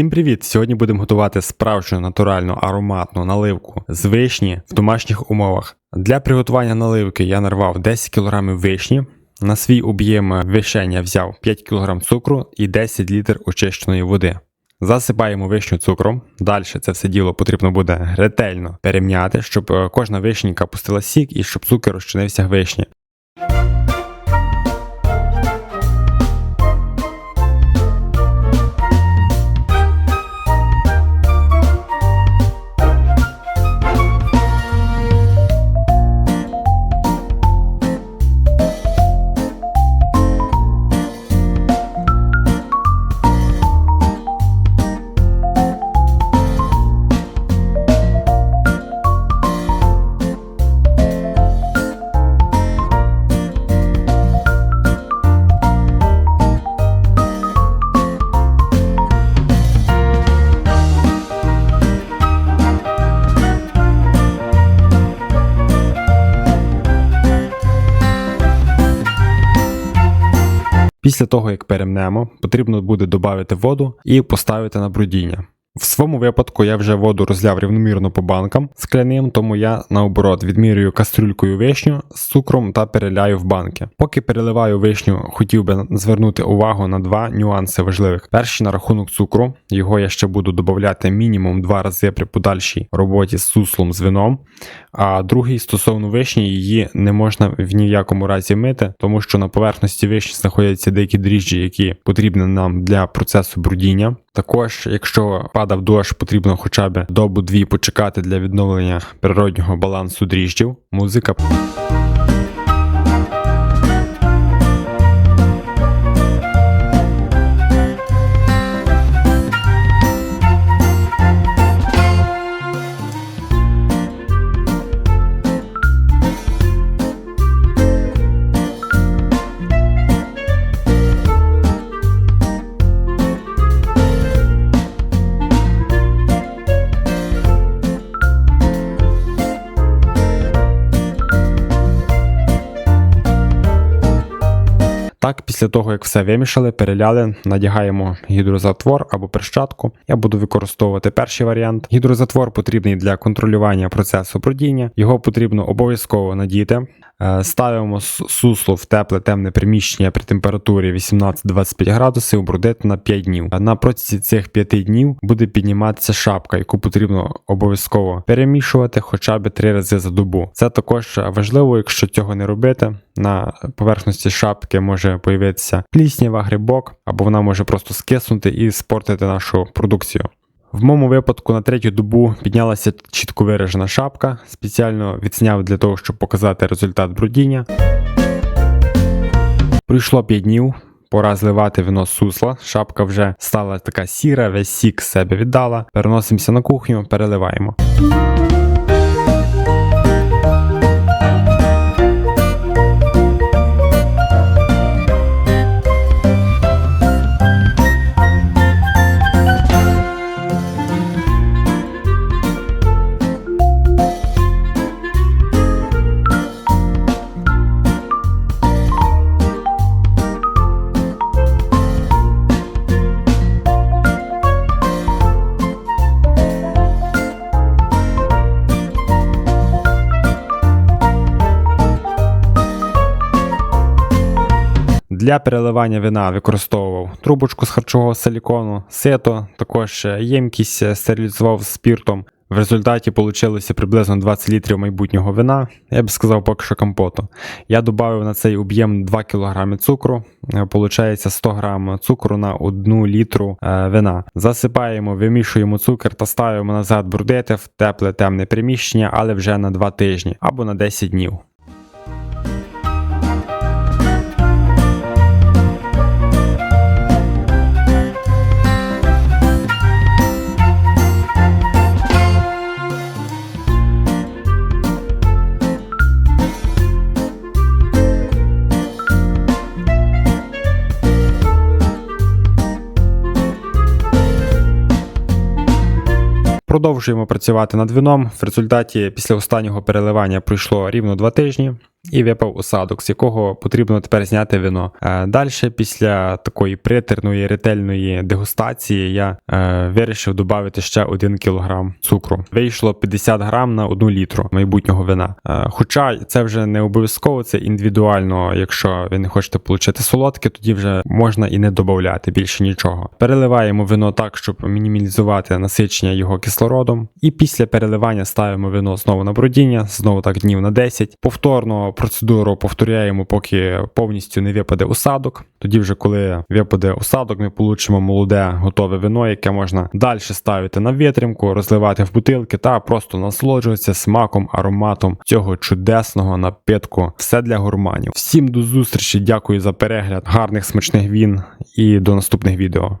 Всім привіт! Сьогодні будемо готувати справжню натуральну ароматну наливку з вишні в домашніх умовах. Для приготування наливки я нарвав 10 кг вишні. На свій об'єм вишень я взяв 5 кг цукру і 10 літр очищеної води. Засипаємо вишню цукром. Далі це все діло потрібно буде ретельно перем'яти, щоб е, кожна вишенька пустила сік і щоб цукор розчинився в вишні. Після того, як перемнемо, потрібно буде додати воду і поставити на брудіння. В своєму випадку я вже воду розляв рівномірно по банкам скляним, тому я наоборот відмірюю кастрюлькою вишню з цукром та переляю в банки. Поки переливаю вишню, хотів би звернути увагу на два нюанси важливих. Перший на рахунок цукру, його я ще буду додати мінімум два рази при подальшій роботі з суслом з вином. А другий стосовно вишні, її не можна в ні в якому разі мити, тому що на поверхності вишні знаходяться деякі дріжджі, які потрібні нам для процесу брудіння. Також, якщо падав дощ, потрібно хоча б добу-дві почекати для відновлення природнього балансу дріжджів. Музика. Так, після того, як все вимішали, переляли, надягаємо гідрозатвор або перчатку. Я буду використовувати перший варіант. Гідрозатвор потрібний для контролювання процесу бродіння. Його потрібно обов'язково надіти. Е, Ставимо сусло в тепле темне приміщення при температурі 18-25 градусів, бродити на 5 днів. На протязі цих 5 днів буде підніматися шапка, яку потрібно обов'язково перемішувати хоча б 3 рази за добу. Це також важливо, якщо цього не робити. На поверхності шапки може появитися пліснява, грибок, або вона може просто скиснути і спортити нашу продукцію. В моєму випадку на третю добу піднялася чітко виражена шапка, спеціально відсняв для того, щоб показати результат брудіння. Пройшло 5 днів, пора зливати вино з сусла. Шапка вже стала така сіра, весь сік себе віддала. Переносимося на кухню, переливаємо. Для переливання вина використовував трубочку з харчового силікону, сито, також ємкість е, стерилізував спіртом. В результаті вийшло приблизно 20 літрів майбутнього вина, я б сказав, поки що компоту. Я додав на цей об'єм 2 кг цукру, е, получається 100 г цукру на 1 літру е, вина. Засипаємо, вимішуємо цукор та ставимо назад брудити в тепле темне приміщення, але вже на 2 тижні або на 10 днів. Продовжуємо працювати над вином. В результаті після останнього переливання пройшло рівно 2 тижні. І випав осадок, з якого потрібно тепер зняти вино. Е, Далі, після такої притерної ретельної дегустації, я е, вирішив додати ще 1 кг цукру. Вийшло 50 грам на 1 літру майбутнього вина. Е, Хоча це вже не обов'язково, це індивідуально. Якщо ви не хочете отримати солодке, тоді вже можна і не додати більше нічого. Переливаємо вино так, щоб мінімалізувати насичення його кислородом. І після переливання ставимо вино знову на бродіння, знову так днів на 10. Повторно процедуру повторяємо, поки повністю не випаде осадок. Тоді, вже коли випаде осадок, ми получимо молоде готове вино, яке можна далі ставити на витримку, розливати в бутилки та просто насолоджуватися смаком, ароматом цього чудесного напитку. Все для гурманів. Всім до зустрічі, дякую за перегляд, гарних смачних він і до наступних відео.